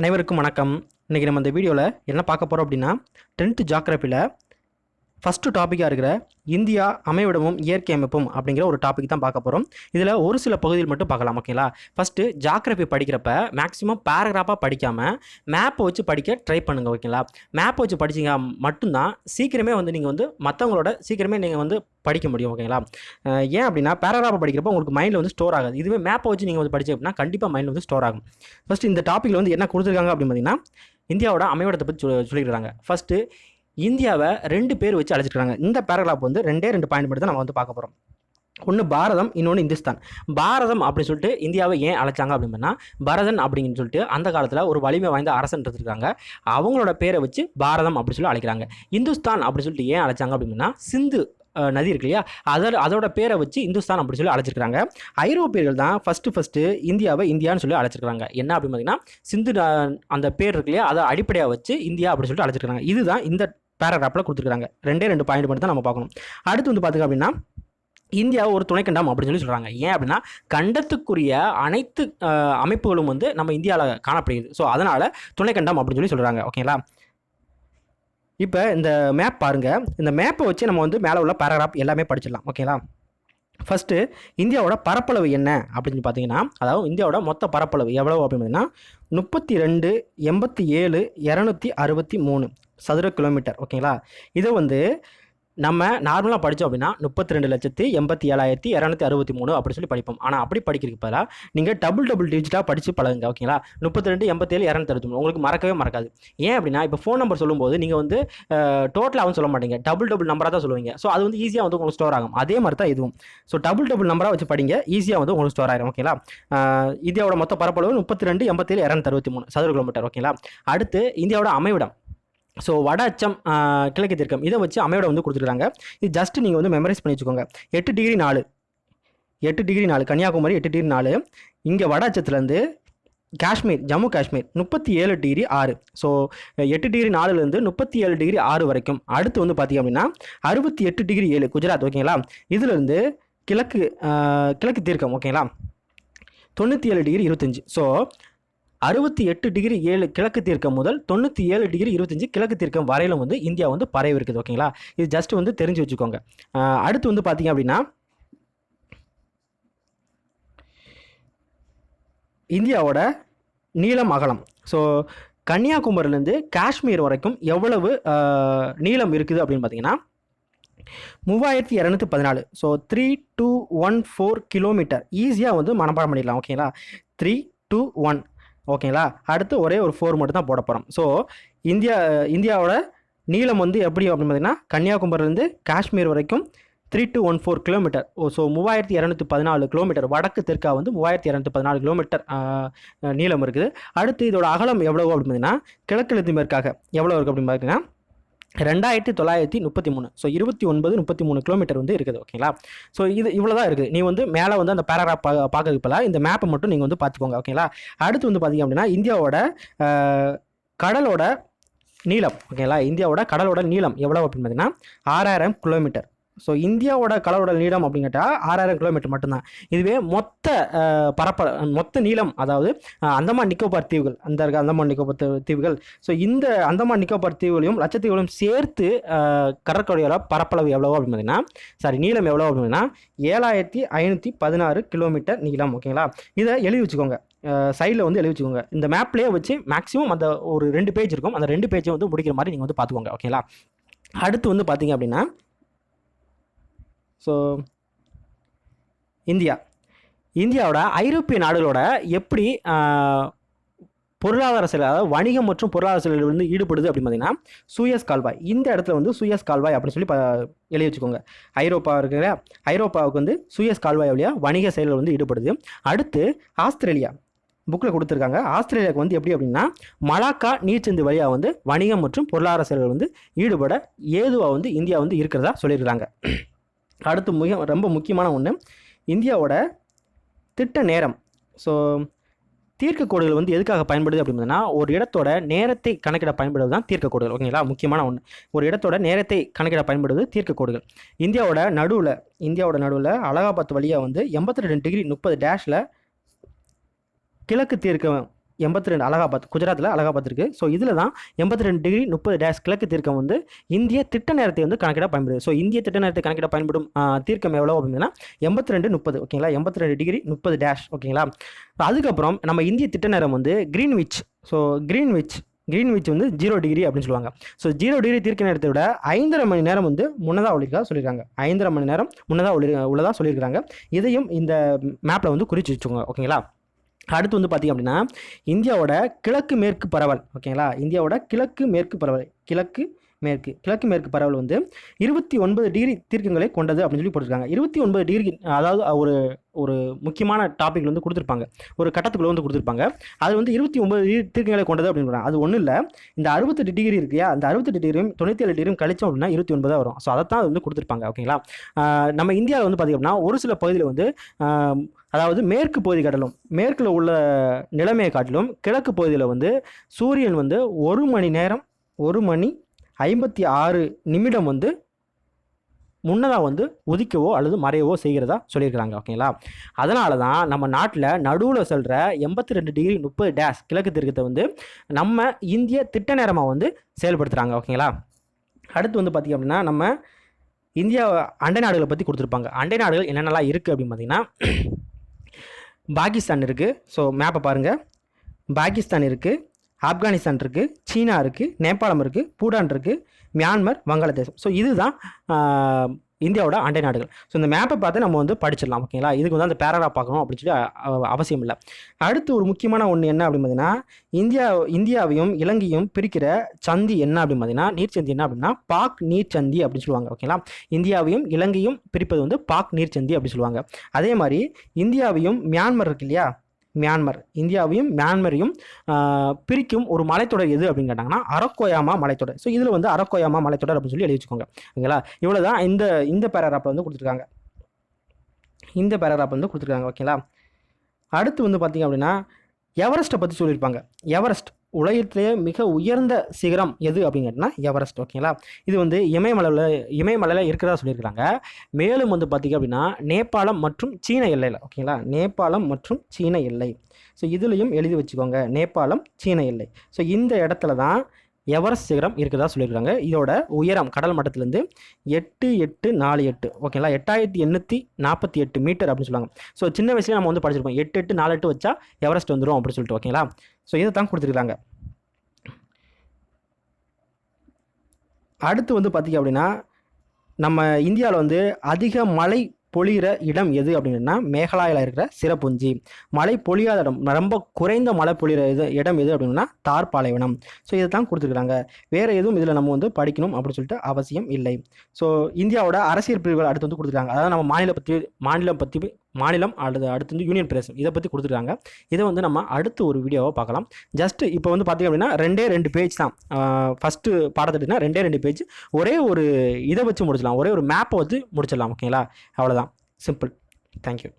அனைவருக்கும் வணக்கம். இன்றைக்கி நம்ம இந்த வீடியோவில் என்ன பார்க்க போகிறோம் அப்படின்னா டென்த்து ஜாக்ரஃபியில் ஃபஸ்ட்டு டாப்பிக்காக இருக்கிற இந்தியா அமைவிடமும் இயற்கை அமைப்பும் அப்படிங்கிற ஒரு டாபிக் தான் பார்க்க போகிறோம் இதில் ஒரு சில பகுதியில் மட்டும் பார்க்கலாம் ஓகேங்களா ஃபஸ்ட்டு ஜாக்ரஃபி படிக்கிறப்ப மேக்ஸிமம் பேராகிராஃபாக படிக்காமல் மேப்பை வச்சு படிக்க ட்ரை பண்ணுங்கள் ஓகேங்களா மேப்பை வச்சு படிச்சிங்க மட்டும்தான் சீக்கிரமே வந்து நீங்கள் வந்து மற்றவங்களோட சீக்கிரமே நீங்கள் வந்து படிக்க முடியும் ஓகேங்களா ஏன் அப்படின்னா பேராகிராஃபை படிக்கிறப்போ உங்களுக்கு மைண்டில் வந்து ஸ்டோர் ஆகாது. இதுவே மேப்பை வச்சு நீங்கள் வந்து படிச்சு அப்படின்னா கண்டிப்பாக மைண்டில் வந்து ஸ்டோர் ஆகும். ஃபஸ்ட்டு இந்த டாப்பிக்கில் வந்து என்ன கொடுத்துருக்காங்க அப்படின்னு பார்த்தீங்கன்னா இந்தியாவோட அமைவிடத்தை பற்றி சொல்லி சொல்லியிருக்காங்க ஃபஸ்ட்டு இந்தியாவை ரெண்டு பேர் வச்சு அழைச்சிருக்காங்க. இந்த பேராகிராஃப் வந்து ரெண்டே ரெண்டு பாயிண்ட் மட்டும் தான் நம்ம வந்து பார்க்க போகிறோம் ஒன்று பாரதம் இன்னொன்று இந்துஸ்தான். பாரதம் அப்படின்னு சொல்லிட்டு இந்தியாவை ஏன் அழைச்சாங்க அப்படின்னா பரதன் அப்படின்னு சொல்லிட்டு அந்த காலத்தில் ஒரு வலிமை வாய்ந்த அரசன் இருந்திருக்காங்க. அவங்களோட பேரை வச்சு பாரதம் அப்படின்னு சொல்லி அழைக்கிறாங்க. இந்துஸ்தான் அப்படின்னு சொல்லிட்டு ஏன் அழைச்சாங்க அப்படின்னா சிந்து நதி இருக்கு இல்லையா? அதோட அதோட பேரை வச்சு இந்துஸ்தான் அப்படின்னு சொல்லி அழைச்சிருக்காங்க ஐரோப்பியர்கள் தான் ஃபஸ்ட்டு ஃபஸ்ட்டு இந்தியாவை இந்தியான்னு சொல்லி அழைச்சிருக்காங்க என்ன அப்படின்னு பார்த்தீங்கன்னா சிந்து அந்த பேர் இருக்கு இல்லையா? அதை அடிப்படையாக வச்சு இந்தியா அப்படின்னு சொல்லிட்டு அழைச்சிருக்காங்க இதுதான் இந்த பேராகிராஃபில் கொடுத்துருக்காங்க ரெண்டே ரெண்டு பாயிண்ட் மட்டும் தான் நம்ம பார்க்கணும். அடுத்து வந்து பார்த்துக்க அப்படின்னா இந்தியா ஒரு துணைக்கண்டம் அப்படின்னு சொல்லி சொல்கிறாங்க ஏன் அப்படின்னா கண்டத்துக்குரிய அனைத்து அமைப்புகளும் வந்து நம்ம இந்தியாவில் காணப்படுகிறது. ஸோ அதனால் துணைக்கண்டம் அப்படின்னு சொல்லி சொல்கிறாங்க ஓகேங்களா இப்போ இந்த மேப் பாருங்கள் இந்த மேப்பை வச்சு நம்ம வந்து மேலே உள்ள பேராகிராஃப் எல்லாமே படிச்சிடலாம். ஓகேங்களா ஃபஸ்ட்டு இந்தியாவோட பரப்பளவு என்ன? அப்படின்னு பார்த்தீங்கன்னா அதாவது இந்தியாவோட மொத்த பரப்பளவு எவ்வளவு அப்படின்னு பார்த்தீங்கன்னா முப்பத்தி ரெண்டு எண்பத்தி ஏழு இரநூத்தி அறுபத்தி மூணு. சதுர கிலோமீட்டர் ஓகேங்களா இதை வந்து நம்ம நார்மலாக படித்தோம் அப்படின்னா முப்பத்தி ரெண்டு லட்சத்தி எண்பத்தி ஏழாயிரத்தி இரநூத்தி அறுபத்தி மூணு அப்படி சொல்லி படிப்போம். ஆனால் அப்படி படிக்கிறதுக்கு பதிலாக நீங்கள் டபுள் டபுள் டிஜிட்டாக படித்து பழகுங்க ஓகேங்களா முப்பத்தி ரெண்டு எண்பத்தேழு இரநூத்தி அறுபத்தி மூணு. உங்களுக்கு மறக்கவே மறக்காது. ஏன் அப்படின்னா இப்போ ஃபோன் நம்பர் சொல்லும்போது நீங்கள் வந்து டோட்டலாகவும் சொல்ல மாட்டீங்க. டபுள் டபுள் நம்பராக தான் சொல்லுவீங்க. ஸோ அது வந்து ஈஸியாக வந்து உங்களுக்கு ஸ்டோர் ஆகும். அதே மாதிரி தான் இதுவும். ஸோ டபுள் டபுள் நம்பராக வச்சு படிங்க ஈஸியாக வந்து உங்களுக்கு ஸ்டோர் ஆகும் ஓகேங்களா இந்தியாவோட மொத்த பரப்பளவு முப்பத்தி ரெண்டு எண்பத்தேழு இரநூத்தி அறுபத்தி மூணு சதுர கிலோமீட்டர் ஓகேங்களா அடுத்து இந்தியாவோட அமைவிடம். ஸோ வட அச்சம் கிழக்கு தீர்க்கம். இதை வச்சு அமையோட வந்து கொடுத்துருக்காங்க. இது ஜஸ்ட் நீங்கள் வந்து மெமரைஸ் பண்ணி வச்சுக்கோங்க எட்டு டிகிரி நாலு. எட்டு டிகிரி நாலு. கன்னியாகுமரி எட்டு டிகிரி நாலு. இங்கே வட அச்சத்துலேருந்து காஷ்மீர் ஜம்மு காஷ்மீர் முப்பத்தி ஏழு டிகிரி ஆறு. ஸோ எட்டு டிகிரி நாலுலேருந்து முப்பத்தி ஏழு டிகிரி ஆறு வரைக்கும். அடுத்து வந்து பார்த்திங்க அப்படின்னா அறுபத்தி எட்டு டிகிரி ஏழு. குஜராத் ஓகேங்களா இதுலேருந்து கிழக்கு கிழக்கு தீர்க்கம் ஓகேங்களா தொண்ணூற்றி ஏழு டிகிரி இருபத்தஞ்சி. ஸோ அறுபத்தி எட்டு டிகிரி ஏழு கிழக்கு தீர்க்கம் முதல் தொண்ணூற்றி ஏழு டிகிரி இருபத்தஞ்சி கிழக்கு தீர்க்கம் வரையிலும் வந்து இந்தியா வந்து பரவி இருக்குது ஓகேங்களா? இது ஜஸ்ட் வந்து தெரிஞ்சு வச்சுக்கோங்க. அடுத்து வந்து பார்த்தீங்க அப்படின்னா இந்தியாவோட நீளம் அகலம் ஸோ கன்னியாகுமரிலேருந்து காஷ்மீர் வரைக்கும் எவ்வளவு நீளம் இருக்குது அப்படின்னு பார்த்தீங்கன்னா மூவாயிரத்தி இரநூத்தி பதினாலு. So three two one four kilometre ஈஸியாக வந்து மனப்பாடம் பண்ணிடலாம் ஓகேங்களா? த்ரீ டூ ஒன் ஓகேங்களா? அடுத்து ஒரே ஒரு ஃபோர் மட்டும் தான் போட போகிறோம் ஸோ இந்தியா இந்தியாவோட நீளம் வந்து எப்படி அப்படின்னு பார்த்தீங்கன்னா கன்னியாகுமரிலேருந்து காஷ்மீர் வரைக்கும் three two one four kilometre oh so மூவாயிரத்தி இரநூத்தி பதினாலு கிலோமீட்டர் வடக்கு தெற்கா வந்து மூவாயிரத்தி இரநூத்தி பதினாலு கிலோமீட்டர் நீளம் இருக்குது. அடுத்து இதோட அகலம் எவ்வளவு அப்படின்னு பார்த்தீங்கன்னா கிழக்கிழத்தி மேற்காக எவ்வளோ இருக்குது அப்படின்னு பார்த்தீங்கன்னா ரெண்டாயிரத்தி தொள்ளாயிரத்தி முப்பத்தி மூணு. ஸோ இருபத்தி ஒன்பது முப்பத்தி மூணு கிலோமீட்டர் வந்து இருக்குது ஓகேங்களா ஸோ இது இவ்வளோ தான் இருக்குது நீ வந்து மேலே வந்து அந்த பேராகிராஃப் பா பார்க்கறதுக்கு இந்த மேப்பை மட்டும் நீங்கள் வந்து பார்த்துக்கோங்க ஓகேங்களா அடுத்து வந்து பார்த்தீங்க அப்படின்னா இந்தியாவோட கடலோட நீளம் ஓகேங்களா இந்தியாவோட கடலோட நீளம் எவ்வளோ அப்படின்னு பார்த்தீங்கன்னா ஆறாயிரம் கிலோமீட்டர் ஸோ இந்தியாவோட கடலோட நீளம் அப்படின்னு கேட்டால் ஆறாயிரம் கிலோமீட்டர் மட்டும்தான். இதுவே மொத்த பரப்ப மொத்த நீளம் அதாவது அந்தமான் நிக்கோபார் தீவுகள் அந்த இருக்க அந்தமான் நிக்கோபார் தீவுகள். ஸோ இந்த அந்தமான் நிக்கோபார் தீவுகளையும் லட்சத்தீவுகளையும் சேர்த்து கடற்கரையோட பரப்பளவு எவ்வளோ அப்படின்னு பார்த்தீங்கன்னா சாரி நீளம் எவ்வளோ அப்படின்னா ஏழாயிரத்தி ஐநூற்றி பதினாறு கிலோமீட்டர் நீளம் ஓகேங்களா இதை எழுதி வச்சுக்கோங்க. சைடில் வந்து எழுதி வச்சுக்கோங்க. இந்த மேப்லேயே வச்சு மேக்ஸிமம் அந்த ஒரு ரெண்டு பேஜ் இருக்கும். அந்த ரெண்டு பேஜை வந்து முடிக்கிற மாதிரி நீங்கள் வந்து பார்த்துக்கோங்க ஓகேங்களா அடுத்து வந்து பார்த்தீங்க அப்படின்னா ஸோ இந்தியா. இந்தியாவோட ஐரோப்பிய நாடுகளோட எப்படி பொருளாதார செயல் அதாவது வணிகம் மற்றும் பொருளாதார செயலில் வந்து ஈடுபடுது அப்படின்னு பார்த்தீங்கன்னா சூயஸ் கால்வாய். இந்த இடத்துல வந்து சூயஸ் கால்வாய் அப்படின்னு சொல்லி எழுதி வச்சுக்கோங்க. ஐரோப்பா இருக்கிற ஐரோப்பாவுக்கு வந்து சூயஸ் கால்வாய் வழியாக வணிக செயலில் வந்து ஈடுபடுது. அடுத்து ஆஸ்திரேலியா. புக்கில் கொடுத்துருக்காங்க. ஆஸ்திரேலியாவுக்கு வந்து எப்படி அப்படின்னா மலாக்கா நீர்ச்சந்து வழியாக வந்து வணிகம் மற்றும் பொருளாதார செயல்கள் வந்து ஈடுபட ஏதுவாக வந்து இந்தியா வந்து இருக்கிறதா சொல்லியிருக்காங்க. அடுத்து மிக ரொம்ப முக்கியமான ஒன்று இந்தியாவோட திட்ட நேரம். ஸோ தீர்க்கக்கோடுகள் வந்து எதுக்காக பயன்படுது அப்படின்னா ஒரு இடத்தோட நேரத்தை கணக்கிட பயன்படுவது தான் தீர்க்கக்கோடுகள் ஓகேங்களா முக்கியமான ஒன்று ஒரு இடத்தோட நேரத்தை கணக்கிட பயன்படுவது தீர்க்கக்கோடுகள். இந்தியாவோட நடுவில் இந்தியாவோட நடுவில் அலகாபாத் வழியாக வந்து எண்பத்தி ரெண்டு டிகிரி முப்பது டேஷில் கிழக்கு தீர்க்க எண்பத்தி ரெண்டு அலகாபாத் குஜராத்தில் அலகாபாத் இருக்குது ஸோ இதில் தான் எண்பத்தி ரெண்டு டிகிரி முப்பது டேஷ் கிழக்கு தீர்க்கம் வந்து இந்திய திட்ட நேரத்தை வந்து கணக்கிட பயன்படுது. ஸோ இந்திய திட்ட நேரத்தை கணக்கிட பயன்படும் தீர்க்கம் எவ்வளோ அப்படின்னா எண்பத்தி ரெண்டு முப்பது ஓகேங்களா எண்பத்தி ரெண்டு டிகிரி முப்பது டேஷ் ஓகேங்களா அதுக்கப்புறம் நம்ம இந்திய திட்ட நேரம் வந்து கிரீன்விச் ஸோ கிரீன்விச் கிரீன்விச் வந்து ஜீரோ டிகிரி அப்படின்னு சொல்லுவாங்க. ஸோ ஜீரோ டிகிரி தீர்க்க நேரத்தை விட ஐந்தரை மணி நேரம் வந்து முன்னதாக உள்ளிருக்கா சொல்லியிருக்காங்க. ஐந்தரை மணி நேரம் முன்னதாக ஒளி உள்ளதாக சொல்லியிருக்காங்க இதையும் இந்த மேப்பில் வந்து குறித்து வச்சுக்கோங்க ஓகேங்களா அடுத்து வந்து பார்த்திங்க அப்படின்னா இந்தியாவோட கிழக்கு மேற்கு பரவல் ஓகேங்களா இந்தியாவோட கிழக்கு மேற்கு பரவல் கிழக்கு மேற்கு கிழக்கு மேற்கு பரவல் வந்து இருபத்தி ஒன்பது டிகிரி தீர்க்கங்களை கொண்டது அப்படின்னு சொல்லி போட்டிருக்காங்க. இருபத்தி ஒன்பது டிகிரி அதாவது ஒரு ஒரு முக்கியமான டாபிக் வந்து கொடுத்துருப்பாங்க. ஒரு கட்டத்துக்குள்ள வந்து கொடுத்துருப்பாங்க. அது வந்து இருபத்தி ஒன்பது டிகிரி தீர்க்கங்களை கொண்டது அப்படின்னு அது ஒன்றும் இல்லை. இந்த அறுபத்தெட்டு டிகிரி இருக்கியா அந்த அறுபத்தெட்டு டிகிரியும் தொண்ணூற்றி ஏழு டிகிரியும் கழிச்சோம் அப்படின்னா இருபத்தி ஒன்பதாக வரும். ஸோ தான் வந்து கொடுத்துருப்பாங்க. ஓகேங்களா? நம்ம இந்தியாவில் வந்து பார்த்திங்கன்னா அப்படின்னா ஒரு சில பகுதியில் வந்து அதாவது மேற்கு பகுதி கடலும் மேற்கில் உள்ள நிலைமையை காட்டிலும் கிழக்கு பகுதியில் வந்து சூரியன் வந்து ஒரு மணி நேரம் ஒரு மணி ஐம்பத்தி ஆறு நிமிடம் வந்து முன்னதாக வந்து உதிக்கவோ அல்லது மறையவோ செய்கிறதா சொல்லியிருக்கிறாங்க ஓகேங்களா? அதனால தான் நம்ம நாட்டில் நடுவில் சொல்கிற எண்பத்தி ரெண்டு டிகிரி முப்பது டேஸ் கிழக்கு திருக்கத்தை வந்து நம்ம இந்திய திட்ட நேரமாக வந்து செயல்படுத்துகிறாங்க ஓகேங்களா? அடுத்து வந்து பார்த்திங்க அப்படின்னா நம்ம இந்தியா அண்டை நாடுகளை பற்றி கொடுத்துருப்பாங்க. அண்டை நாடுகள் என்னென்னலாம் இருக்குது அப்படின்னு பார்த்திங்கன்னா பாகிஸ்தான் இருக்குது ஸோ மேப்பை பாருங்கள் பாகிஸ்தான் இருக்குது ஆப்கானிஸ்தான் இருக்குது சீனா இருக்குது நேபாளம் இருக்குது பூடான் இருக்குது மியான்மர் வங்காளதேசம். ஸோ இதுதான் இந்தியாவோட அண்டை நாடுகள். ஸோ இந்த மேப்பை பார்த்து நம்ம வந்து படிச்சிடலாம் ஓகேங்களா இதுக்கு வந்து அந்த பேராகிராஃப் பார்க்கணும் அப்படின்னு சொல்லி அவசியம் இல்லை. அடுத்து ஒரு முக்கியமான ஒன்று என்ன அப்படின்னு பார்த்தீங்கன்னா இந்தியா இந்தியாவையும் இலங்கையும் பிரிக்கிற சந்தி என்ன அப்படின்னு பார்த்தீங்கன்னா நீர்ச்சந்தி என்ன அப்படின்னா பாக் நீர் சந்தி அப்படின்னு சொல்லுவாங்க ஓகேங்களா இந்தியாவையும் இலங்கையும் பிரிப்பது வந்து பாக் நீர்ச்சந்தி அப்படின்னு சொல்லுவாங்க. அதே மாதிரி இந்தியாவையும் மியான்மர் இருக்கு இல்லையா? மியான்மர் இந்தியாவையும் மியான்மரையும் பிரிக்கும் ஒரு மலைத்தொடர் எது அப்படின்னு கேட்டாங்கன்னா அரக்கோயாமா மலைத்தொடர். ஸோ இதில் வந்து அரக்கோயாமா மலைத்தொடர் அப்படின்னு சொல்லி எழுதி வச்சுக்கோங்க ஓகேங்களா? இவ்வளோ தான் இந்த இந்த பேராகிராஃபில் வந்து கொடுத்துருக்காங்க. இந்த பேராகிராஃப் வந்து கொடுத்துருக்காங்க. ஓகேங்களா? அடுத்து வந்து பார்த்தீங்க அப்படின்னா எவரெஸ்ட்டை பற்றி சொல்லியிருப்பாங்க. எவரெஸ்ட் உலகத்திலேயே மிக உயர்ந்த சிகரம் எது அப்படின்னு எவரெஸ்ட் ஓகேங்களா இது வந்து இமயமலையில் இமயமலையில் இருக்கிறதா சொல்லியிருக்கிறாங்க. மேலும் வந்து பார்த்திங்க அப்படின்னா நேபாளம் மற்றும் சீன எல்லையில் ஓகேங்களா நேபாளம் மற்றும் சீன எல்லை. ஸோ இதுலேயும் எழுதி வச்சுக்கோங்க. நேபாளம் சீன எல்லை. ஸோ இந்த இடத்துல தான் எவரெஸ்ட் சிகரம் இருக்கிறதா சொல்லியிருக்காங்க. இதோட உயரம் கடல் மட்டத்திலேருந்து எட்டு எட்டு நாலு எட்டு. ஓகேங்களா? எட்டாயிரத்தி எண்ணூற்றி நாற்பத்தி எட்டு மீட்டர் அப்படின்னு சொல்லுவாங்க. ஸோ சின்ன வயசுலேயே நம்ம வந்து படிச்சிருப்போம். எட்டு எட்டு நாலு எட்டு வச்சா எவரெஸ்ட் வந்துடும் அப்படின்னு சொல்லிட்டு ஓகேங்களா? ஸோ இதை தான் கொடுத்துருக்காங்க. அடுத்து வந்து பார்த்திங்க அப்படின்னா நம்ம இந்தியாவில் வந்து அதிக மழை பொழிகிற இடம் எது அப்படின்னா மேகாலயாவில் இருக்கிற சிறப்புஞ்சி. மழை பொழியாத இடம் ரொம்ப குறைந்த மழை பொழிகிற இது இடம் எது அப்படின்னா தார் பாலைவனம் ஸோ இதை தான் கொடுத்துருக்காங்க வேறு எதுவும் இதில் நம்ம வந்து படிக்கணும் அப்படின்னு சொல்லிட்டு அவசியம் இல்லை. ஸோ இந்தியாவோட அரசியல் பிரிவுகள் அடுத்து வந்து கொடுத்துருக்காங்க. அதாவது நம்ம மாநில பற்றி மாநிலம் பற்றி மாநிலம் அடுத்து அடுத்து வந்து யூனியன் பிரதேசம். இதை பற்றி கொடுத்துருக்காங்க. இதை வந்து நம்ம அடுத்து ஒரு வீடியோவை பார்க்கலாம். ஜஸ்ட் இப்போ வந்து பார்த்திங்க அப்படின்னா ரெண்டே ரெண்டு பேஜ் தான். ஃபஸ்ட்டு பாடத்திட்டம்னா ரெண்டே ரெண்டு பேஜ் ஒரே ஒரு இதை வச்சு முடிச்சிடலாம். ஒரே ஒரு மேப்பை வச்சு முடிச்சிடலாம். ஓகேங்களா? அவ்வளோதான் சிம்பிள் தேங்க்யூ